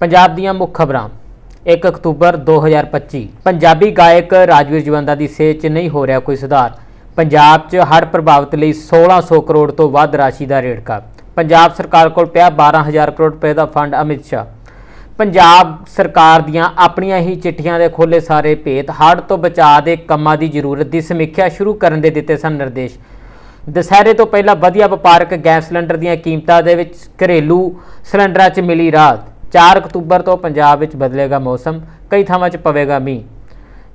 ਪੰਜਾਬ ਦੀਆਂ ਮੁੱਖ ਖਬਰਾਂ। 1 ਅਕਤੂਬਰ 2025 ਪੰਜਾਬੀ ਗਾਇਕ ਰਾਜਵੀਰ ਜਵੰਦਾ ਦੀ ਸਿਹਤ 'ਚ ਨਹੀਂ ਹੋ ਰਿਹਾ ਕੋਈ ਸੁਧਾਰ। ਪੰਜਾਬ 'ਚ ਹੜ੍ਹ ਪ੍ਰਭਾਵਿਤ ਲਈ 1600 ਕਰੋੜ ਤੋਂ ਵੱਧ ਰਾਸ਼ੀ ਦਾ ਰੇੜਕਾ। ਪੰਜਾਬ ਸਰਕਾਰ ਕੋਲ ਪਿਆ 12000 ਕਰੋੜ ਰੁਪਏ ਦਾ ਫੰਡ, ਅਮਿਤ ਸ਼ਾਹ। ਪੰਜਾਬ ਸਰਕਾਰ ਦੀਆਂ ਆਪਣੀਆਂ ਹੀ ਚਿੱਠੀਆਂ ਦੇ ਖੋਲੇ ਸਾਰੇ ਭੇਤ, ਹੜ੍ਹ ਤੋਂ ਬਚਾਅ ਦੇ ਕੰਮਾਂ ਦੀ ਜ਼ਰੂਰਤ ਦੀ ਸਮੀਖਿਆ ਸ਼ੁਰੂ ਕਰਨ ਦੇ ਦਿੱਤੇ ਸਨ ਨਿਰਦੇਸ਼। ਦਸਹਿਰੇ ਤੋਂ ਪਹਿਲਾਂ ਵਧੀਆ ਵਪਾਰਕ ਗੈਸ ਸਿਲੰਡਰ ਦੀਆਂ ਕੀਮਤਾਂ ਦੇ ਵਿੱਚ ਘਰੇਲੂ ਸਿਲੰਡਰਾਂ 'ਚ ਮਿਲੀ ਰਾਹਤ। 4 ਅਕਤੂਬਰ ਤੋਂ ਪੰਜਾਬ ਵਿੱਚ ਬਦਲੇਗਾ ਮੌਸਮ, ਕਈ ਥਾਵਾਂ 'ਚ ਪਵੇਗਾ ਮੀਂਹ।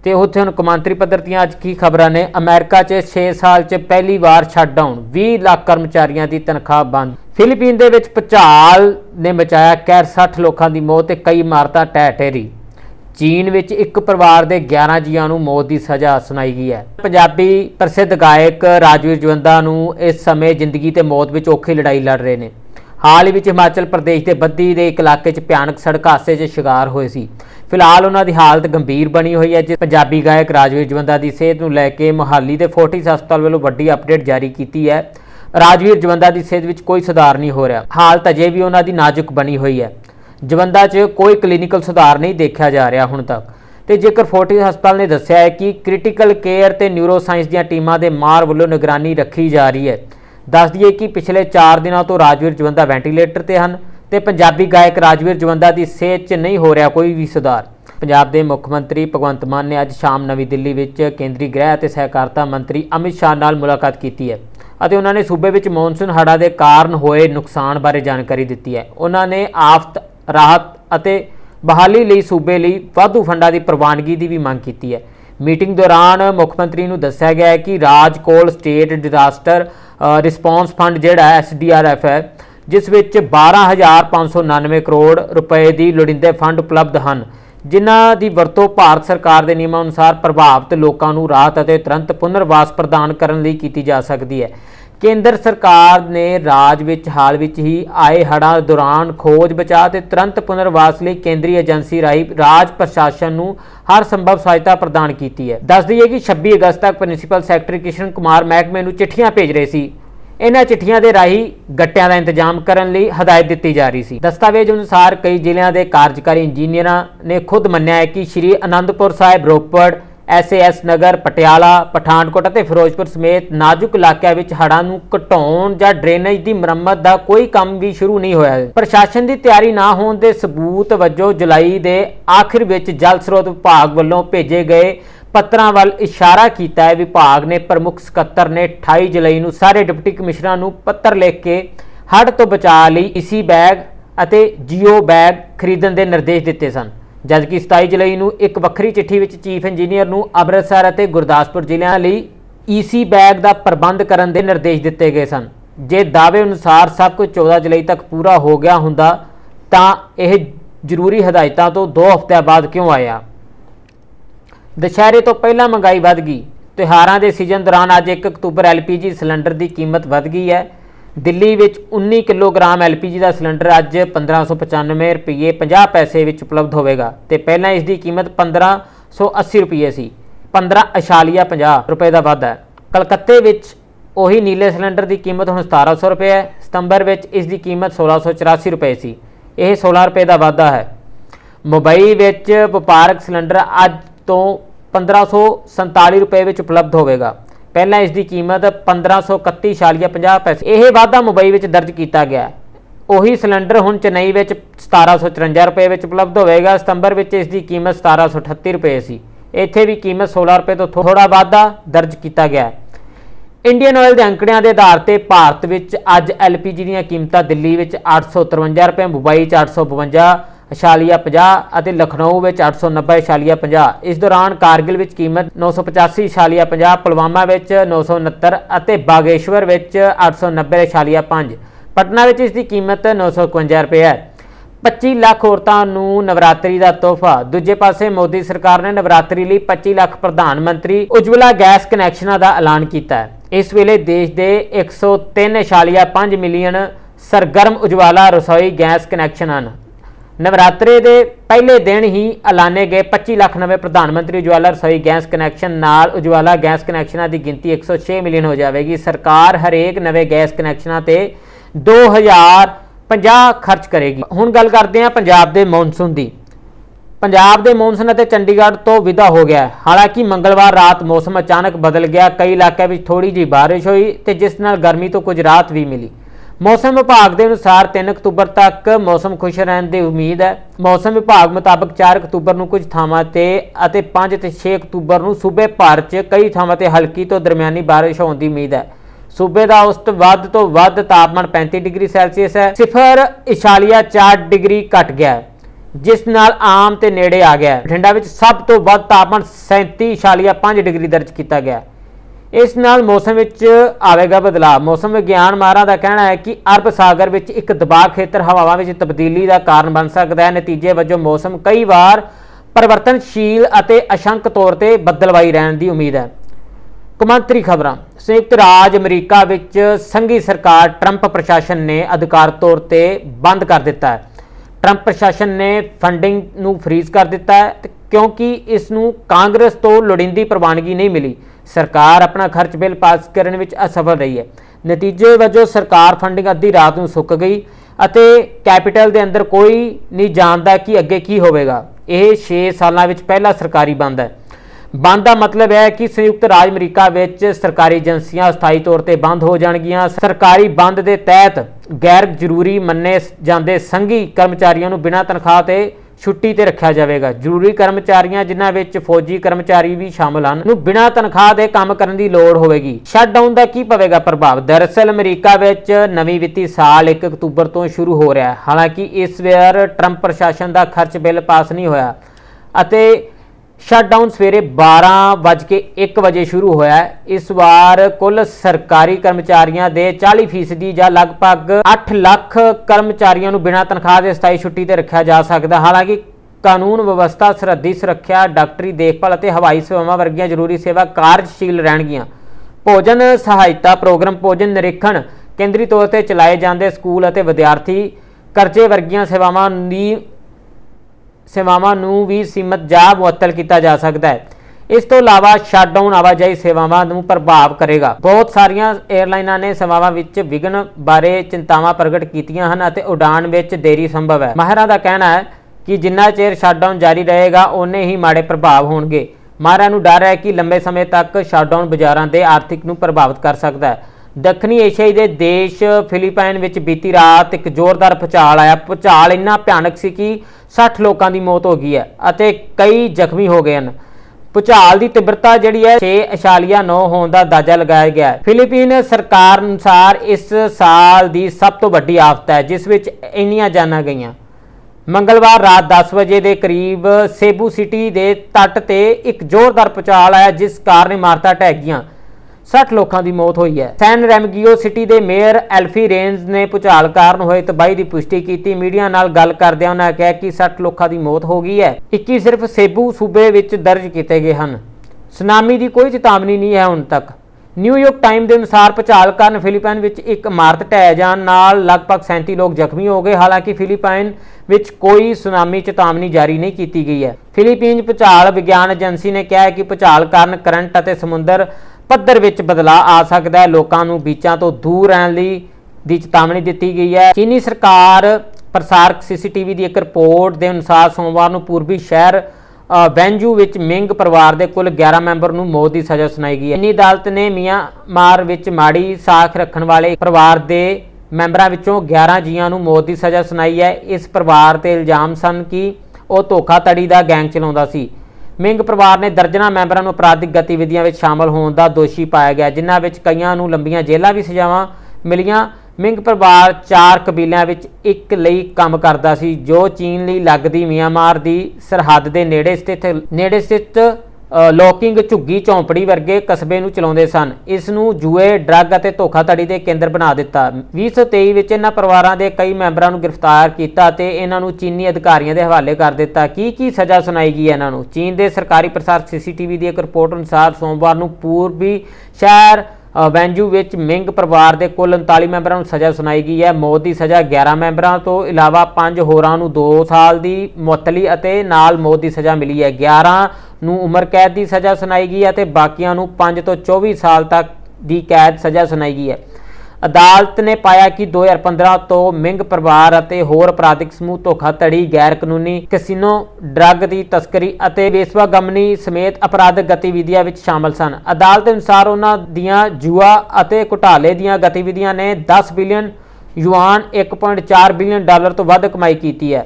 ਤੇ ਉੱਥੇ ਹੁਣ ਕੌਮਾਂਤਰੀ ਪੱਧਰ ਦੀਆਂ ਅੱਜ ਕੀ ਖਬਰਾਂ ਨੇ? ਅਮਰੀਕਾ 'ਚ 6 ਸਾਲ 'ਚ ਪਹਿਲੀ ਵਾਰ ਸ਼ਟਡਾਊਨ 20 ਲੱਖ ਕਰਮਚਾਰੀਆਂ ਦੀ ਤਨਖਾਹ ਬੰਦ। ਫਿਲੀਪੀਨ ਦੇ ਵਿੱਚ ਭੁਚਾਲ ਨੇ ਮਚਾਇਆ ਕਹਿਰ 60 ਲੋਕਾਂ ਦੀ ਮੌਤ ਤੇ ਕਈ ਇਮਾਰਤਾਂ ਟਹਿ ਢੇਰੀ ਚੀਨ ਵਿੱਚ ਇੱਕ ਪਰਿਵਾਰ ਦੇ 11 ਜੀਆਂ ਨੂੰ ਮੌਤ ਦੀ ਸਜ਼ਾ ਸੁਣਾਈ ਗਈ ਹੈ। ਪੰਜਾਬੀ ਪ੍ਰਸਿੱਧ ਗਾਇਕ ਰਾਜਵੀਰ ਜਵੰਦਾ ਨੂੰ ਇਸ ਸਮੇਂ ਜ਼ਿੰਦਗੀ ਤੇ ਮੌਤ ਵਿੱਚ ਔਖੀ ਲੜਾਈ ਲੜ ਰਹੇ ਨੇ। ਹਾਲ ਹੀ ਵਿੱਚ ਹਿਮਾਚਲ ਪ੍ਰਦੇਸ਼ ਦੇ ਬੱਦੀ ਦੇ ਇੱਕ ਇਲਾਕੇ 'ਚ ਭਿਆਨਕ ਸੜਕ ਹਾਦਸੇ 'ਚ ਸ਼ਿਕਾਰ ਹੋਏ ਸੀ। ਫਿਲਹਾਲ ਉਹਨਾਂ ਦੀ ਹਾਲਤ ਗੰਭੀਰ ਬਣੀ ਹੋਈ ਹੈ, ਜਿਸ ਪੰਜਾਬੀ ਗਾਇਕ ਰਾਜਵੀਰ ਜਵੰਦਾ ਦੀ ਸਿਹਤ ਨੂੰ ਲੈ ਕੇ ਮੁਹਾਲੀ ਦੇ ਫੋਰਟਿਸ ਹਸਪਤਾਲ ਵੱਲੋਂ ਵੱਡੀ ਅਪਡੇਟ ਜਾਰੀ ਕੀਤੀ ਹੈ। ਰਾਜਵੀਰ ਜਵੰਦਾ ਦੀ ਸਿਹਤ ਵਿੱਚ ਕੋਈ ਸੁਧਾਰ ਨਹੀਂ ਹੋ ਰਿਹਾ। ਹਾਲਤ ਅਜੇ ਵੀ ਉਹਨਾਂ ਦੀ ਨਾਜ਼ੁਕ ਬਣੀ ਹੋਈ ਹੈ। ਜਵੰਦਾ 'ਚ ਕੋਈ ਕਲੀਨਿਕਲ ਸੁਧਾਰ ਨਹੀਂ ਦੇਖਿਆ ਜਾ ਰਿਹਾ ਹੁਣ ਤੱਕ। ਤੇ ਜੇਕਰ ਫੋਰਟਿਸ ਹਸਪਤਾਲ ਨੇ ਦੱਸਿਆ ਹੈ ਕਿ ਕ੍ਰਿਟੀਕਲ ਕੇਅਰ ਤੇ ਨਿਊਰੋ ਸਾਇੰਸ ਦੀਆਂ ਟੀਮਾਂ ਦੇ ਮਾਰ ਵੱਲੋਂ ਨਿਗਰਾਨੀ ਰੱਖੀ ਜਾ ਰਹੀ ਹੈ ਦੱਸ ਦਈਏ ਕਿ ਪਿਛਲੇ 4 ਦਿਨਾਂ ਤੋਂ ਰਾਜਵੀਰ ਜਵੰਦਾ ਵੈਂਟੀਲੇਟਰ ਤੇ ਹਨ ਤੇ ਪੰਜਾਬੀ ਗਾਇਕ ਰਾਜਵੀਰ ਜਵੰਦਾ ਦੀ ਸਿਹਤ 'ਚ ਨਹੀਂ ਹੋ ਰਿਹਾ ਕੋਈ ਵੀ ਸੁਧਾਰ। ਪੰਜਾਬ ਦੇ ਮੁੱਖ ਮੰਤਰੀ ਭਗਵੰਤ ਮਾਨ ਨੇ ਅੱਜ ਸ਼ਾਮ ਨਵੀਂ ਦਿੱਲੀ ਵਿੱਚ ਕੇਂਦਰੀ ਗ੍ਰਹਿ ਅਤੇ ਸਹਿਕਾਰਤਾ ਮੰਤਰੀ ਅਮਿਤ ਸ਼ਾਹ ਨਾਲ ਮੁਲਾਕਾਤ ਕੀਤੀ ਹੈ ਅਤੇ ਉਹਨਾਂ ਨੇ ਸੂਬੇ ਵਿੱਚ ਮੌਨਸੂਨ ਹੜ੍ਹਾਂ ਦੇ ਕਾਰਨ ਹੋਏ ਨੁਕਸਾਨ ਬਾਰੇ ਜਾਣਕਾਰੀ ਦਿੱਤੀ ਹੈ। ਉਹਨਾਂ ਨੇ ਆਫਤ, ਰਾਹਤ ਅਤੇ ਬਹਾਲੀ ਲਈ ਸੂਬੇ ਲਈ ਵਾਧੂ ਫੰਡਾਂ ਦੀ ਪ੍ਰਵਾਨਗੀ ਦੀ ਵੀ ਮੰਗ ਕੀਤੀ ਹੈ। ਮੀਟਿੰਗ ਦੌਰਾਨ ਮੁੱਖ ਮੰਤਰੀ ਨੂੰ ਦੱਸਿਆ ਗਿਆ ਹੈ ਕਿ ਰਾਜ ਕੋਲ ਸਟੇਟ ਡਿਜ਼ਾਸਟਰ ਰਿਸਪੌਂਸ ਫੰਡ ਜਿਹੜਾ ਐਸਡੀਆਰਐਫ ਹੈ, ਜਿਸ ਵਿੱਚ 12599 ਕਰੋੜ ਰੁਪਏ ਦੀ ਲੋੜੀਂਦੇ ਫੰਡ ਉਪਲਬਧ ਹਨ, ਜਿਨ੍ਹਾਂ ਦੀ ਵਰਤੋਂ ਭਾਰਤ ਸਰਕਾਰ ਦੇ ਨਿਯਮਾਂ ਅਨੁਸਾਰ ਪ੍ਰਭਾਵਿਤ ਲੋਕਾਂ ਨੂੰ ਰਾਹਤ ਅਤੇ ਤੁਰੰਤ ਪੁਨਰਵਾਸ ਪ੍ਰਦਾਨ ਕਰਨ ਲਈ ਕੀਤੀ ਜਾ ਸਕਦੀ ਹੈ। ਕੇਂਦਰ ਸਰਕਾਰ ਨੇ ਰਾਜ ਵਿੱਚ ਹਾਲ ਵਿੱਚ ਹੀ ਆਏ ਹੜ੍ਹਾਂ ਦੌਰਾਨ ਖੋਜ ਬਚਾਅ ਤੇ ਤੁਰੰਤ ਪੁਨਰਵਾਸ ਲਈ ਕੇਂਦਰੀ ਏਜੰਸੀ ਰਾਹੀਂ ਰਾਜ ਪ੍ਰਸ਼ਾਸਨ ਨੂੰ ਹਰ ਸੰਭਵ ਸਹਾਇਤਾ ਪ੍ਰਦਾਨ ਕੀਤੀ ਹੈ। ਦੱਸ ਦਈਏ ਕਿ 26 ਅਗਸਤ ਤੱਕ ਪ੍ਰਿੰਸੀਪਲ ਸੈਕਟਰੀ ਕਿਸ਼ਨ ਕੁਮਾਰ ਮਹਿਕਮੇ ਨੂੰ ਚਿੱਠੀਆਂ ਭੇਜ ਰਹੇ ਸੀ। ਇਹਨਾਂ ਚਿੱਠੀਆਂ ਦੇ ਰਾਹੀਂ ਗੱਟਿਆਂ ਦਾ ਇੰਤਜ਼ਾਮ ਕਰਨ ਲਈ ਹਦਾਇਤ ਦਿੱਤੀ ਜਾ ਰਹੀ ਸੀ। ਦਸਤਾਵੇਜ਼ ਅਨੁਸਾਰ ਕਈ ਜ਼ਿਲ੍ਹਿਆਂ ਦੇ ਕਾਰਜਕਾਰੀ ਇੰਜੀਨੀਅਰਾਂ ਨੇ ਖੁਦ ਮੰਨਿਆ ਹੈ ਕਿ ਸ਼੍ਰੀ ਅਨੰਦਪੁਰ ਸਾਹਿਬ, ਰੋਪੜ ਐਸਏਐਸ ਨਗਰ, ਪਟਿਆਲਾ, ਪਠਾਨਕੋਟ ਅਤੇ ਫਿਰੋਜ਼ਪੁਰ ਸਮੇਤ ਨਾਜ਼ੁਕ ਇਲਾਕਿਆਂ ਵਿੱਚ ਹੜ੍ਹਾਂ ਨੂੰ ਘਟਾਉਣ ਜਾਂ ਡਰੇਨੇਜ ਦੀ ਮੁਰੰਮਤ ਦਾ ਕੋਈ ਕੰਮ ਵੀ ਸ਼ੁਰੂ ਨਹੀਂ ਹੋਇਆ। ਹੈ ਪ੍ਰਸ਼ਾਸਨ ਦੀ ਤਿਆਰੀ ਨਾ ਹੋਣ ਦੇ ਸਬੂਤ ਵਜੋਂ ਜੁਲਾਈ ਦੇ ਆਖਿਰ ਵਿੱਚ ਜਲ ਸਰੋਤ ਵਿਭਾਗ ਵੱਲੋਂ ਭੇਜੇ ਗਏ ਪੱਤਰਾਂ ਵੱਲ ਇਸ਼ਾਰਾ ਕੀਤਾ ਹੈ। ਵਿਭਾਗ ਨੇ ਪ੍ਰਮੁੱਖ ਸਕੱਤਰ ਨੇ 28 ਜੁਲਾਈ ਨੂੰ ਸਾਰੇ ਡਿਪਟੀ ਕਮਿਸ਼ਨਰਾਂ ਨੂੰ ਪੱਤਰ ਲਿਖ ਕੇ ਹੜ੍ਹ ਤੋਂ ਬਚਾਅ ਲਈ ਇਸੀ ਬੈਗ ਅਤੇ ਜੀਓ ਬੈਗ ਖਰੀਦਣ ਦੇ ਨਿਰਦੇਸ਼ ਦਿੱਤੇ ਸਨ। ਜਦਕਿ 27 ਜੁਲਾਈ ਨੂੰ ਇੱਕ ਵੱਖਰੀ ਚਿੱਠੀ ਵਿੱਚ ਚੀਫ ਇੰਜੀਨੀਅਰ ਨੂੰ ਅੰਮ੍ਰਿਤਸਰ ਅਤੇ ਗੁਰਦਾਸਪੁਰ ਜ਼ਿਲ੍ਹਿਆਂ ਲਈ ਈਸੀ ਬੈਗ ਦਾ ਪ੍ਰਬੰਧ ਕਰਨ ਦੇ ਨਿਰਦੇਸ਼ ਦਿੱਤੇ ਗਏ ਸਨ। ਜੇ ਦਾਅਵੇ ਅਨੁਸਾਰ ਸਭ ਕੁਝ 14 ਜੁਲਾਈ ਤੱਕ ਪੂਰਾ ਹੋ ਗਿਆ ਹੁੰਦਾ, ਤਾਂ ਇਹ ਜ਼ਰੂਰੀ ਹਦਾਇਤਾਂ ਤੋਂ 2 ਹਫ਼ਤਿਆਂ ਬਾਅਦ ਕਿਉਂ ਆਇਆ? ਦੁਸ਼ਹਿਰੇ ਤੋਂ ਪਹਿਲਾਂ ਮਹਿੰਗਾਈ ਵੱਧ ਗਈ। ਤਿਉਹਾਰਾਂ ਦੇ ਸੀਜ਼ਨ ਦੌਰਾਨ ਅੱਜ 1 ਅਕਤੂਬਰ ਐਲਪੀਜੀ ਸਿਲੰਡਰ ਦੀ ਕੀਮਤ ਵੱਧ ਗਈ ਹੈ। ਦਿੱਲੀ ਵਿੱਚ 19 ਕਿਲੋਗ੍ਰਾਮ ਐਲਪੀਜੀ ਦਾ ਸਿਲੰਡਰ ਅੱਜ 1595 ਰੁਪਏ 50 ਪੈਸੇ ਵਿੱਚ ਉਪਲਬਧ ਹੋਵੇਗਾ ਤੇ ਪਹਿਲਾਂ ਇਸ ਦੀ ਕੀਮਤ 1580 ਰੁਪਏ ਸੀ। 15.50 ਰੁਪਏ ਦਾ ਵਾਧਾ ਹੈ। ਕਲਕੱਤੇ ਵਿੱਚ ਉਹੀ ਨੀਲੇ ਸਿਲੰਡਰ ਦੀ ਕੀਮਤ ਹੁਣ 1700 ਰੁਪਏ ਹੈ। ਸਤੰਬਰ ਵਿੱਚ ਇਸ ਦੀ ਕੀਮਤ 1684 ਰੁਪਏ ਸੀ। ਇਹ 16 ਰੁਪਏ ਦਾ ਵਾਧਾ ਹੈ। ਮੁੰਬਈ ਵਿੱਚ ਵਪਾਰਕ ਸਿਲੰਡਰ ਅੱਜ ਤੋਂ 1547 ਰੁਪਏ ਵਿੱਚ ਉਪਲਬਧ ਹੋਵੇਗਾ। ਪਹਿਲਾਂ ਇਸ ਦੀ ਕੀਮਤ 1531.50 ਪੈਸੇ। ਇਹ ਵਾਧਾ ਮੁੰਬਈ ਵਿੱਚ ਦਰਜ ਕੀਤਾ ਗਿਆ ਉਹੀ ਸਿਲੰਡਰ ਹੁਣ ਚੇਨਈ ਵਿੱਚ 1754 ਰੁਪਏ ਵਿੱਚ ਉਪਲਬਧ ਹੋਵੇਗਾ। ਸਤੰਬਰ ਵਿੱਚ ਇਸ ਦੀ ਕੀਮਤ 1738 ਰੁਪਏ ਸੀ। ਇੱਥੇ ਵੀ ਕੀਮਤ 16 ਰੁਪਏ ਤੋਂ ਥੋੜਾ ਵਾਧਾ ਦਰਜ ਕੀਤਾ ਗਿਆ ਹੈ। ਇੰਡੀਅਨ ਆਇਲ ਦੇ ਅੰਕੜਿਆਂ ਦੇ ਆਧਾਰ ਤੇ ਭਾਰਤ ਵਿੱਚ ਅੱਜ ਐਲਪੀਜੀ ਦੀਆਂ ਕੀਮਤਾਂ ਦਿੱਲੀ ਵਿੱਚ 853 ਰੁਪਏ, ਮੁੰਬਈ 'ਚ 852 ਅਸ਼ਾਲੀਆ 50 ਅਤੇ ਲਖਨਊ ਵਿੱਚ 890 ਅਸ਼ਾਲੀਆ 50 ਇਸ ਦੌਰਾਨ ਕਾਰਗਿਲ ਵਿੱਚ ਕੀਮਤ 985 ਅਸ਼ਾਲੀਆ 50 ਪੁਲਵਾਮਾ ਵਿੱਚ 969 ਅਤੇ ਬਾਗੇਸ਼ਵਰ ਵਿੱਚ 890 ਅਸ਼ਾਲੀਆ 5 ਪਟਨਾ ਵਿੱਚ ਇਸ ਦੀ ਕੀਮਤ 951 ਰੁਪਏ ਹੈ। 25 ਲੱਖ ਔਰਤਾਂ ਨੂੰ ਨਵਰਾਤਰੀ ਦਾ ਤੋਹਫਾ। ਦੂਜੇ ਪਾਸੇ ਮੋਦੀ ਸਰਕਾਰ ਨੇ ਨਵਰਾਤਰੀ ਲਈ 25 ਲੱਖ ਪ੍ਰਧਾਨ ਮੰਤਰੀ ਉਜਵਲਾ ਗੈਸ ਕਨੈਕਸ਼ਨਾਂ ਦਾ ਐਲਾਨ ਕੀਤਾ ਹੈ। ਇਸ ਵੇਲੇ ਦੇਸ਼ ਦੇ 103.5 ਮਿਲੀਅਨ ਸਰਗਰਮ ਉਜਵਾਲਾ ਰਸੋਈ ਗੈਸ ਕਨੈਕਸ਼ਨ ਹਨ। ਨਵਰਾਤਰੇ ਦੇ ਪਹਿਲੇ ਦਿਨ ਹੀ ਐਲਾਨੇ ਗਏ 25 ਲੱਖ ਨਵੇਂ ਪ੍ਰਧਾਨ ਮੰਤਰੀ ਉਜਵਾਲਾ ਰਸੋਈ ਗੈਸ ਕਨੈਕਸ਼ਨ ਨਾਲ ਉਜਵਾਲਾ ਗੈਸ ਕਨੈਕਸ਼ਨਾਂ ਦੀ ਗਿਣਤੀ 106 ਮਿਲੀਅਨ ਹੋ ਜਾਵੇਗੀ। ਸਰਕਾਰ ਹਰੇਕ ਨਵੇਂ ਗੈਸ ਕਨੈਕਸ਼ਨਾਂ ਤੇ 2000 50 ਖਰਚ ਕਰੇਗੀ। ਹੁਣ ਗੱਲ ਕਰਦੇ ਹਾਂ ਪੰਜਾਬ ਦੇ ਮੌਨਸੂਨ ਦੀ। ਪੰਜਾਬ ਦੇ ਮੌਨਸੂਨ ਅਤੇ ਚੰਡੀਗੜ੍ਹ ਤੋਂ ਵਿਦਾ ਹੋ ਗਿਆ ਹਾਲਾਂਕਿ ਮੰਗਲਵਾਰ ਰਾਤ ਮੌਸਮ ਅਚਾਨਕ ਬਦਲ ਗਿਆ। ਕਈ ਇਲਾਕਿਆਂ ਵਿੱਚ ਥੋੜੀ ਜਿਹੀ ਬਾਰਿਸ਼ ਹੋਈ ਤੇ ਜਿਸ ਨਾਲ ਗਰਮੀ ਤੋਂ ਕੁਝ ਰਾਹਤ ਵੀ ਮਿਲੀ। ਮੌਸਮ ਵਿਭਾਗ ਦੇ ਅਨੁਸਾਰ 3 ਅਕਤੂਬਰ ਤੱਕ ਮੌਸਮ ਖੁਸ਼ ਰਹਿਣ ਦੀ ਉਮੀਦ ਹੈ। ਮੌਸਮ ਵਿਭਾਗ ਮੁਤਾਬਕ 4 ਅਕਤੂਬਰ ਨੂੰ ਕੁਝ ਥਾਵਾਂ ਤੇ ਅਤੇ 5 ਤੇ 6 ਅਕਤੂਬਰ ਨੂੰ ਸੂਬੇ ਭਰ 'ਚ ਕਈ ਥਾਵਾਂ ਤੇ ਹਲਕੀ ਤੋਂ ਦਰਮਿਆਨੀ ਬਾਰਿਸ਼ ਹੋਣ ਦੀ ਉਮੀਦ ਹੈ। ਸੂਬੇ ਦਾ ਔਸਤ ਵੱਧ ਤੋਂ ਵੱਧ ਤਾਪਮਾਨ 35 ਡਿਗਰੀ ਸੈਲਸੀਅਸ ਹੈ। 0.4 ਡਿਗਰੀ ਘਟ ਗਿਆ ਜਿਸ ਨਾਲ ਆਮ ਤੇ ਨੇੜੇ ਆ ਗਿਆ ਬਠਿੰਡਾ ਵਿੱਚ ਸਭ ਤੋਂ ਵੱਧ ਤਾਪਮਾਨ 37.5 ਡਿਗਰੀ ਦਰਜ ਕੀਤਾ ਗਿਆ ਇਸ ਨਾਲ ਮੌਸਮ ਵਿੱਚ ਆਵੇਗਾ ਬਦਲਾਅ। ਮੌਸਮ ਵਿਗਿਆਨ ਮਾਹਰਾਂ ਦਾ ਕਹਿਣਾ ਹੈ ਕਿ ਅਰਬ ਸਾਗਰ ਵਿੱਚ ਇੱਕ ਦਬਾਅ ਖੇਤਰ ਹਵਾਵਾਂ ਵਿੱਚ ਤਬਦੀਲੀ ਦਾ ਕਾਰਨ ਬਣ ਸਕਦਾ ਹੈ। ਨਤੀਜੇ ਵਜੋਂ ਮੌਸਮ ਕਈ ਵਾਰ ਪਰਿਵਰਤਨਸ਼ੀਲ ਅਤੇ ਅਸ਼ੰਕ ਤੌਰ ਤੇ ਬੱਦਲਵਾਈ ਰਹਿਣ ਦੀ ਉਮੀਦ ਹੈ। ਕੌਮਾਂਤਰੀ ਖਬਰਾਂ। ਸੰਯੁਕਤ ਰਾਜ ਅਮਰੀਕਾ ਵਿੱਚ ਸੰਘੀ ਸਰਕਾਰ ਟਰੰਪ ਪ੍ਰਸ਼ਾਸਨ ਨੇ ਅਧਿਕਾਰ ਤੌਰ ਤੇ ਬੰਦ ਕਰ ਦਿੱਤਾ ਹੈ। ਟਰੰਪ ਪ੍ਰਸ਼ਾਸਨ ਨੇ ਫੰਡਿੰਗ ਨੂੰ ਫ੍ਰੀਜ਼ ਕਰ ਦਿੱਤਾ ਹੈ ਕਿਉਂਕਿ ਇਸ ਨੂੰ ਕਾਂਗਰਸ ਤੋਂ ਲੋੜੀਂਦੀ ਪ੍ਰਵਾਨਗੀ ਨਹੀਂ ਮਿਲੀ। ਸਰਕਾਰ ਆਪਣਾ ਖਰਚ ਬਿੱਲ ਪਾਸ ਕਰਨ ਵਿੱਚ ਅਸਫਲ ਰਹੀ ਹੈ। ਨਤੀਜੇ ਵਜੋਂ ਸਰਕਾਰ ਫੰਡਿੰਗ ਅੱਧੀ ਰਾਤ ਨੂੰ ਸੁੱਕ ਗਈ ਅਤੇ ਕੈਪੀਟਲ ਦੇ ਅੰਦਰ ਕੋਈ ਨਹੀਂ ਜਾਣਦਾ ਕਿ ਅੱਗੇ ਕੀ ਹੋਵੇਗਾ। ਇਹ 6 ਸਾਲਾਂ ਵਿੱਚ ਪਹਿਲਾ ਸਰਕਾਰੀ ਬੰਦ ਹੈ। ਬੰਦ ਦਾ ਮਤਲਬ ਹੈ ਕਿ ਸੰਯੁਕਤ ਰਾਜ ਅਮਰੀਕਾ ਵਿੱਚ ਸਰਕਾਰੀ ਏਜੰਸੀਆਂ ਸਥਾਈ ਤੌਰ ਤੇ ਬੰਦ ਹੋ ਜਾਣਗੀਆਂ। ਸਰਕਾਰੀ ਬੰਦ ਦੇ ਤਹਿਤ ਗੈਰ ਜ਼ਰੂਰੀ ਮੰਨੇ ਜਾਂਦੇ ਸੰਘੀ ਕਰਮਚਾਰੀਆਂ ਨੂੰ ਬਿਨਾਂ ਤਨਖਾਹ ਤੇ ਛੁੱਟੀ ਤੇ ਰੱਖਿਆ ਜਾਵੇਗਾ। ਜ਼ਰੂਰੀ ਕਰਮਚਾਰੀਆਂ ਜਿਨ੍ਹਾਂ ਵਿੱਚ ਫੌਜੀ ਕਰਮਚਾਰੀ ਵੀ ਸ਼ਾਮਲ ਹਨ, ਨੂੰ ਬਿਨਾਂ ਤਨਖਾਹ ਦੇ ਕੰਮ ਕਰਨ ਦੀ ਲੋੜ ਹੋਵੇਗੀ। ਸ਼ਟਡਾਊਨ ਦਾ ਕੀ ਪਵੇਗਾ ਪ੍ਰਭਾਵ? ਦਰਅਸਲ ਅਮਰੀਕਾ ਵਿੱਚ ਨਵੀਂ ਵਿੱਤੀ ਸਾਲ 1 ਅਕਤੂਬਰ ਤੋਂ ਸ਼ੁਰੂ ਹੋ ਰਿਹਾ ਹੈ। ਹਾਲਾਂਕਿ ਇਸ ਵਾਰ ਟਰੰਪ ਪ੍ਰਸ਼ਾਸਨ ਦਾ ਖਰਚ ਬਿੱਲ ਪਾਸ ਨਹੀਂ ਹੋਇਆ ਅਤੇ ਸ਼ਟਡਾਊਨ ਸਵੇਰੇ 12:01 ਵਜੇ ਸ਼ੁਰੂ ਹੋਇਆ ਹੈ। ਇਸ ਵਾਰ ਕੁੱਲ ਸਰਕਾਰੀ ਕਰਮਚਾਰੀਆਂ ਦੇ 40% ਜਾਂ ਲਗਭਗ 8 ਲੱਖ ਕਰਮਚਾਰੀਆਂ ਨੂੰ ਬਿਨਾਂ ਤਨਖਾਹ ਦੇ ਸਥਾਈ ਛੁੱਟੀ ਤੇ ਰੱਖਿਆ ਜਾ ਸਕਦਾ। ਹਾਲਾਂਕਿ ਕਾਨੂੰਨ ਵਿਵਸਥਾ, ਸਰਹੱਦੀ ਸੁਰੱਖਿਆ, ਡਾਕਟਰੀ ਦੇਖਭਾਲ ਅਤੇ ਹਵਾਈ ਸੇਵਾਵਾਂ ਵਰਗੀਆਂ ਜ਼ਰੂਰੀ ਸੇਵਾ ਕਾਰਜਸ਼ੀਲ ਰਹਿਣਗੀਆਂ। ਭੋਜਨ ਸਹਾਇਤਾ ਪ੍ਰੋਗਰਾਮ, ਭੋਜਨ ਨਿਰੀਖਣ ਕੇਂਦਰੀ ਤੌਰ ਤੇ ਚਲਾਏ ਜਾਂਦੇ ਸਕੂਲ ਅਤੇ ਵਿਦਿਆਰਥੀ ਕਰਜ਼ੇ ਵਰਗੀਆਂ ਸੇਵਾਵਾਂ ਦੀ ਸੇਵਾਵਾਂ ਨੂੰ ਵੀ ਸੀਮਤ ਜਾਂ ਮੁਅੱਤਲ ਕੀਤਾ ਜਾ ਸਕਦਾ ਹੈ। ਇਸ ਤੋਂ ਇਲਾਵਾ ਸ਼ਟਡਾਊਨ ਆਵਾਜਾਈ ਸੇਵਾਵਾਂ ਨੂੰ ਪ੍ਰਭਾਵ ਕਰੇਗਾ। ਬਹੁਤ ਸਾਰੀਆਂ 에ਅਰਲਾਈਨਾਂ ਨੇ ਸੇਵਾਵਾਂ ਵਿੱਚ ਵਿਘਨ ਬਾਰੇ ਚਿੰਤਾਵਾਂ ਪ੍ਰਗਟ ਕੀਤੀਆਂ ਹਨ ਅਤੇ ਉਡਾਣ ਵਿੱਚ ਦੇਰੀ ਸੰਭਵ ਹੈ। ਮਾਹਿਰਾਂ ਦਾ ਕਹਿਣਾ ਹੈ ਕਿ ਜਿੰਨਾ ਚਿਰ ਸ਼ਟਡਾਊਨ ਜਾਰੀ ਰਹੇਗਾ, ਓਨੇ ਹੀ ਮਾੜੇ ਪ੍ਰਭਾਵ ਹੋਣਗੇ। ਮਾਹਿਰਾਂ ਨੂੰ ਡਰ ਹੈ ਕਿ ਲੰਬੇ ਸਮੇਂ ਤੱਕ ਸ਼ਟਡਾਊਨ ਬਾਜ਼ਾਰਾਂ ਦੇ ਆਰਥਿਕ ਨੂੰ ਪ੍ਰਭਾਵਿਤ ਕਰ ਸਕਦਾ ਹੈ। ਦੱਖਣੀ ਏਸ਼ੀਆਈ ਦੇ ਦੇਸ਼ ਫਿਲੀਪਾਈਨ ਵਿੱਚ ਬੀਤੀ ਰਾਤ ਇੱਕ ਜ਼ੋਰਦਾਰ ਭੂਚਾਲ ਆਇਆ। ਭੂਚਾਲ ਇੰਨਾ ਭਿਆਨਕ ਸੀ ਕਿ 60 ਲੋਕਾਂ ਦੀ ਮੌਤ ਹੋ ਗਈ ਹੈ ਅਤੇ ਕਈ ਜ਼ਖਮੀ ਹੋ ਗਏ ਹਨ। ਭੂਚਾਲ ਦੀ ਤੀਬਰਤਾ ਜਿਹੜੀ ਹੈ 6.9 ਹੋਣ ਦਾ ਅੰਦਾਜ਼ਾ ਲਗਾਇਆ ਗਿਆ ਹੈ। ਫਿਲੀਪੀਨ ਸਰਕਾਰ ਅਨੁਸਾਰ ਇਸ ਸਾਲ ਦੀ ਸਭ ਤੋਂ ਵੱਡੀ ਆਫਤ ਹੈ, ਜਿਸ ਵਿੱਚ ਇੰਨੀਆਂ ਜਾਨਾਂ ਗਈਆਂ। ਮੰਗਲਵਾਰ ਰਾਤ 10 ਵਜੇ ਦੇ ਕਰੀਬ ਸੇਬੂ ਸਿਟੀ ਦੇ ਤੱਟ ਤੇ ਇੱਕ ਜ਼ੋਰਦਾਰ ਭੂਚਾਲ ਆਇਆ, ਜਿਸ ਕਾਰਨ ਇਮਾਰਤਾਂ ਢਹਿ ਗਈਆਂ। 60 ਲੋਕਾਂ ਦੀ ਮੌਤ ਹੋਈ ਹੈ। ਸੈਨ ਰੈਮਗੀਓ ਸਿਟੀ ਦੇ ਮੇਅਰ ਐਲਫੀ ਰੇਨਜ਼ ਨੇ ਭੂਚਾਲ ਕਾਰਨ ਹੋਏ ਤਬਾਹੀ ਦੀ ਪੁਸ਼ਟੀ ਕੀਤੀ। ਮੀਡੀਆ ਨਾਲ ਗੱਲ ਕਰਦਿਆਂ ਉਹਨਾਂ ਕਿਹਾ ਕਿ 60 ਲੋਕਾਂ ਦੀ ਮੌਤ ਹੋ ਗਈ ਹੈ। 21 ਸਿਰਫ ਸੇਬੂ ਸੂਬੇ ਵਿੱਚ ਦਰਜ ਕੀਤੇ ਗਏ ਹਨ। ਸੁਨਾਮੀ ਦੀ ਕੋਈ ਚੇਤਾਵਨੀ ਨਹੀਂ ਹੈ ਹੁਣ ਤੱਕ। ਨਿਊਯਾਰਕ ਟਾਈਮ ਦੇ ਅਨੁਸਾਰ ਭੂਚਾਲ ਕਾਰਨ ਫਿਲੀਪਾਈਨ ਵਿੱਚ ਇੱਕ ਇਮਾਰਤ ਢਹਿ ਜਾਣ ਨਾਲ ਲਗਭਗ 37 ਲੋਕ ਜ਼ਖਮੀ ਹੋ ਗਏ। ਹਾਲਾਂਕਿ ਫਿਲੀਪਾਈਨ ਵਿੱਚ ਕੋਈ ਸੁਨਾਮੀ ਚੇਤਾਵਨੀ ਜਾਰੀ ਨਹੀਂ ਕੀਤੀ ਗਈ ਹੈ। ਫਿਲੀਪੀਨ ਭੂਚਾਲ ਵਿਗਿਆਨ ਏਜੰਸੀ ਨੇ ਕਿਹਾ ਹੈ ਕਿ ਭੂਚਾਲ ਕਾਰਨ ਕਰੰਟ ਅਤੇ ਸਮੁੰਦਰ ਪੱਧਰ ਵਿੱਚ ਬਦਲਾਅ ਆ ਸਕਦਾ ਹੈ। ਲੋਕਾਂ ਨੂੰ ਬੀਚਾਂ ਤੋਂ ਦੂਰ ਰਹਿਣ ਲਈ ਦੀ ਚੇਤਾਵਨੀ ਦਿੱਤੀ ਗਈ ਹੈ। ਚੀਨੀ ਸਰਕਾਰ ਪ੍ਰਸਾਰਕ ਸੀਸੀਟੀਵੀ ਦੀ ਇੱਕ ਰਿਪੋਰਟ ਦੇ ਅਨੁਸਾਰ ਸੋਮਵਾਰ ਨੂੰ ਪੂਰਬੀ ਸ਼ਹਿਰ ਅ, ਵੈਂਜੂ ਵਿੱਚ ਮਿੰਗ ਪਰਿਵਾਰ ਦੇ ਕੁੱਲ 11 ਮੈਂਬਰ ਨੂੰ ਮੌਤ ਦੀ ਸਜ਼ਾ ਸੁਣਾਈ ਗਈ ਹੈ। ਇੰਨੀ ਅਦਾਲਤ ਨੇ ਮਿਆਂਮਾਰ ਵਿੱਚ ਮਾੜੀ ਸਾਖ ਰੱਖਣ ਵਾਲੇ ਪਰਿਵਾਰ ਦੇ ਮੈਂਬਰਾਂ ਵਿੱਚੋਂ 11 ਜੀਆਂ ਨੂੰ ਮੌਤ ਦੀ ਸਜ਼ਾ ਸੁਣਾਈ ਹੈ। ਇਸ ਪਰਿਵਾਰ ਤੇ ਇਲਜ਼ਾਮ ਸਨ ਕਿ ਉਹ ਧੋਖਾਧੜੀ ਦਾ ਗੈਂਗ ਚਲਾਉਂਦਾ ਸੀ। ਮਿੰਗ ਪਰਿਵਾਰ ਨੇ ਦਰਜਨਾ ਮੈਂਬਰਾਂ ਨੂੰ ਅਪਰਾਧਿਕ ਗਤੀਵਿਧੀਆਂ ਵਿੱਚ ਸ਼ਾਮਲ ਹੋਣ ਦਾ ਦੋਸ਼ੀ ਪਾਇਆ ਗਿਆ, ਜਿਨ੍ਹਾਂ ਵਿੱਚ ਕਈਆਂ ਨੂੰ ਲੰਬੀਆਂ ਜੇਲ੍ਹਾਂ ਵੀ ਸਜ਼ਾਵਾਂ ਮਿਲੀਆਂ। ਮਿੰਗ ਪਰਿਵਾਰ ਚਾਰ ਕਬੀਲਿਆਂ ਵਿੱਚ ਇੱਕ ਲਈ ਕੰਮ ਕਰਦਾ ਸੀ, ਜੋ ਚੀਨ ਲਈ ਲੱਗਦੀ ਮਿਆਂਮਾਰ ਦੀ ਸਰਹੱਦ ਦੇ ਨੇੜੇ ਸਥਿਤ ਨੇੜੇ ਸਥਿਤ ਲੋਕਿੰਗ ਝੁੱਗੀ ਝੌਂਪੜੀ ਵਰਗੇ ਕਸਬੇ ਨੂੰ ਚਲਾਉਂਦੇ ਸਨ। ਇਸ ਨੂੰ ਜੂਏ ਡਰੱਗ ਅਤੇ ਧੋਖਾਧੜੀ ਦੇ ਕੇਂਦਰ ਬਣਾ ਦਿੱਤਾ। 2023 ਵਿੱਚ ਇਹਨਾਂ ਪਰਿਵਾਰਾਂ ਦੇ ਕਈ ਮੈਂਬਰਾਂ ਨੂੰ ਗ੍ਰਿਫਤਾਰ ਕੀਤਾ ਤੇ ਇਹਨਾਂ ਨੂੰ ਚੀਨੀ ਅਧਿਕਾਰੀਆਂ ਦੇ ਹਵਾਲੇ ਕਰ ਦਿੱਤਾ। ਕੀ ਕੀ ਸਜ਼ਾ ਸੁਣਾਈ ਗਈ ਹੈ ਇਹਨਾਂ ਨੂੰ? ਚੀਨ ਦੇ ਸਰਕਾਰੀ ਪ੍ਰਸਾਰਕ ਸੀਸੀਟੀਵੀ ਦੀ ਇੱਕ ਰਿਪੋਰਟ ਅਨੁਸਾਰ ਸੋਮਵਾਰ ਨੂੰ ਪੂਰਬੀ ਸ਼ਹਿਰ ਵੈਂਜੂ ਵਿੱਚ ਮਿੰਗ ਪਰਿਵਾਰ ਦੇ ਕੁੱਲ 39 ਮੈਂਬਰਾਂ ਨੂੰ ਸਜ਼ਾ ਸੁਣਾਈ ਗਈ ਹੈ। ਮੌਤ ਦੀ ਸਜ਼ਾ 11 ਮੈਂਬਰਾਂ ਤੋਂ ਇਲਾਵਾ 5 ਹੋਰਾਂ ਨੂੰ 2 ਸਾਲ ਦੀ ਮੁਅੱਤਲੀ ਅਤੇ ਨਾਲ ਮੌਤ ਦੀ ਸਜ਼ਾ ਮਿਲੀ ਹੈ। 11 ਨੂੰ ਉਮਰ ਕੈਦ ਦੀ ਸਜ਼ਾ ਸੁਣਾਈ ਗਈ ਹੈ ਅਤੇ ਬਾਕੀਆਂ ਨੂੰ 5 ਤੋਂ 24 ਸਾਲ ਤੱਕ ਦੀ ਕੈਦ ਸਜ਼ਾ ਸੁਣਾਈ ਗਈ ਹੈ। ਅਦਾਲਤ ਨੇ ਪਾਇਆ ਕਿ 2015 ਤੋਂ ਮਿੰਗ ਪਰਿਵਾਰ ਅਤੇ ਹੋਰ ਅਪਰਾਧਿਕ ਸਮੂਹ ਧੋਖਾਧੜੀ ਗੈਰ ਕਾਨੂੰਨੀ ਕੈਸੀਨੋ, ਡਰੱਗ ਦੀ ਤਸਕਰੀ ਅਤੇ ਵੇਸਵਾਗਮਨੀ ਸਮੇਤ ਅਪਰਾਧਿਕ ਗਤੀਵਿਧੀਆਂ ਵਿੱਚ ਸ਼ਾਮਲ ਸਨ। ਅਦਾਲਤ ਅਨੁਸਾਰ ਉਹਨਾਂ ਦੀਆਂ ਜੂਆ ਅਤੇ ਘੁਟਾਲੇ ਦੀਆਂ ਗਤੀਵਿਧੀਆਂ ਨੇ 10 ਬਿਲੀਅਨ ਯੂਆਨ 1.4 ਬਿਲੀਅਨ ਡਾਲਰ ਤੋਂ ਵੱਧ ਕਮਾਈ ਕੀਤੀ ਹੈ।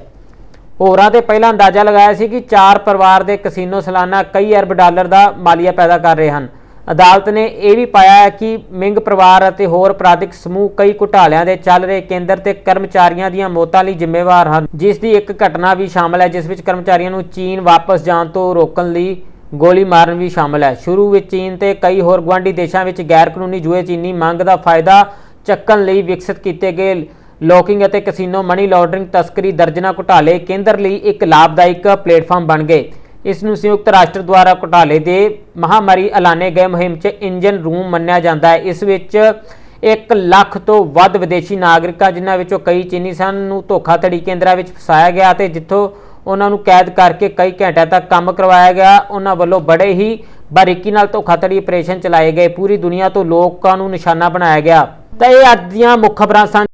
ਹੋਰਾਂ ਤੇ ਪਹਿਲਾਂ ਅੰਦਾਜ਼ਾ ਲਗਾਇਆ ਸੀ ਕਿ ਚਾਰ ਪਰਿਵਾਰ ਦੇ ਕਸੀਨੋ ਸਾਲਾਨਾ ਕਈ ਅਰਬ ਡਾਲਰ ਦਾ ਮਾਲੀਆ ਪੈਦਾ ਕਰ ਰਹੇ ਹਨ। ਅਦਾਲਤ ਨੇ ਇਹ ਵੀ ਪਾਇਆ ਹੈ ਕਿ ਮਿੰਗ ਪਰਿਵਾਰ ਅਤੇ ਹੋਰ ਅਪਰਾਧਿਕ ਸਮੂਹ ਕਈ ਘੁਟਾਲਿਆਂ ਦੇ ਚੱਲ ਰਹੇ ਕੇਂਦਰ ਤੇ ਕਰਮਚਾਰੀਆਂ ਦੀਆਂ ਮੌਤਾਂ ਲਈ ਜ਼ਿੰਮੇਵਾਰ ਹਨ। ਜਿਸ ਦੀ ਇੱਕ ਘਟਨਾ ਵੀ ਸ਼ਾਮਲ ਹੈ, ਜਿਸ ਵਿੱਚ ਕਰਮਚਾਰੀਆਂ ਨੂੰ ਚੀਨ ਵਾਪਸ ਜਾਣ ਤੋਂ ਰੋਕਣ ਲਈ ਗੋਲੀ ਮਾਰਨ ਵੀ ਸ਼ਾਮਲ ਹੈ। ਸ਼ੁਰੂ ਵਿੱਚ ਚੀਨ ਤੇ ਕਈ ਹੋਰ ਗੁਆਂਢੀ ਦੇਸ਼ਾਂ ਵਿੱਚ ਗੈਰ ਕਾਨੂੰਨੀ ਜੂਏ ਚੀਨੀ ਮੰਗ ਦਾ ਫਾਇਦਾ ਚੱਕਣ ਲਈ ਵਿਕਸਿਤ ਕੀਤੇ ਗਏ ਲੋਕਿੰਗ ਅਤੇ ਕੈਸੀਨੋ ਮਨੀ ਲਾਂਡਰਿੰਗ ਤਸਕਰੀ ਦਰਜਨਾ ਘੁਟਾਲੇ ਕੇਂਦਰ ਲਈ ਇੱਕ ਲਾਭਦਾਇਕ ਪਲੇਟਫਾਰਮ ਬਣ ਗਏ। ਇਸ ਨੂੰ ਸੰਯੁਕਤ ਰਾਸ਼ਟਰ ਦੁਆਰਾ ਘੁਟਾਲੇ ਦੇ ਮਹਾਮਾਰੀ ਐਲਾਨੇ ਗਏ ਮੁਹਿੰਮ 'ਚ ਇੰਜਨ ਰੂਮ ਮੰਨਿਆ ਜਾਂਦਾ ਹੈ। ਇਸ ਵਿੱਚ 1 ਲੱਖ ਤੋਂ ਵੱਧ ਵਿਦੇਸ਼ੀ ਨਾਗਰਿਕਾਂ, ਜਿਨ੍ਹਾਂ ਵਿੱਚੋਂ ਕਈ ਚੀਨੀ ਸਨ, ਨੂੰ ਧੋਖਾਧੜੀ ਕੇਂਦਰਾਂ ਵਿੱਚ ਫਸਾਇਆ ਗਿਆ ਤੇ ਜਿੱਥੋਂ ਉਹਨਾਂ ਨੂੰ ਕੈਦ ਕਰਕੇ ਕਈ ਘੰਟਿਆਂ ਤੱਕ ਕੰਮ ਕਰਵਾਇਆ ਗਿਆ, ਉਹਨਾਂ ਵੱਲੋਂ ਬੜੇ ਹੀ ਬਾਰੀਕੀ ਨਾਲ ਧੋਖਾਧੜੀ ਆਪਰੇਸ਼ਨ ਚਲਾਏ ਗਏ। ਪੂਰੀ ਦੁਨੀਆ ਤੋਂ ਲੋਕਾਂ ਨੂੰ ਨਿਸ਼ਾਨਾ ਬਣਾਇਆ ਗਿਆ। ਤਾਂ ਇਹ ਅੱਜ ਦੀਆਂ ਮੁੱਖ ਖਬਰਾਂ ਸਨ।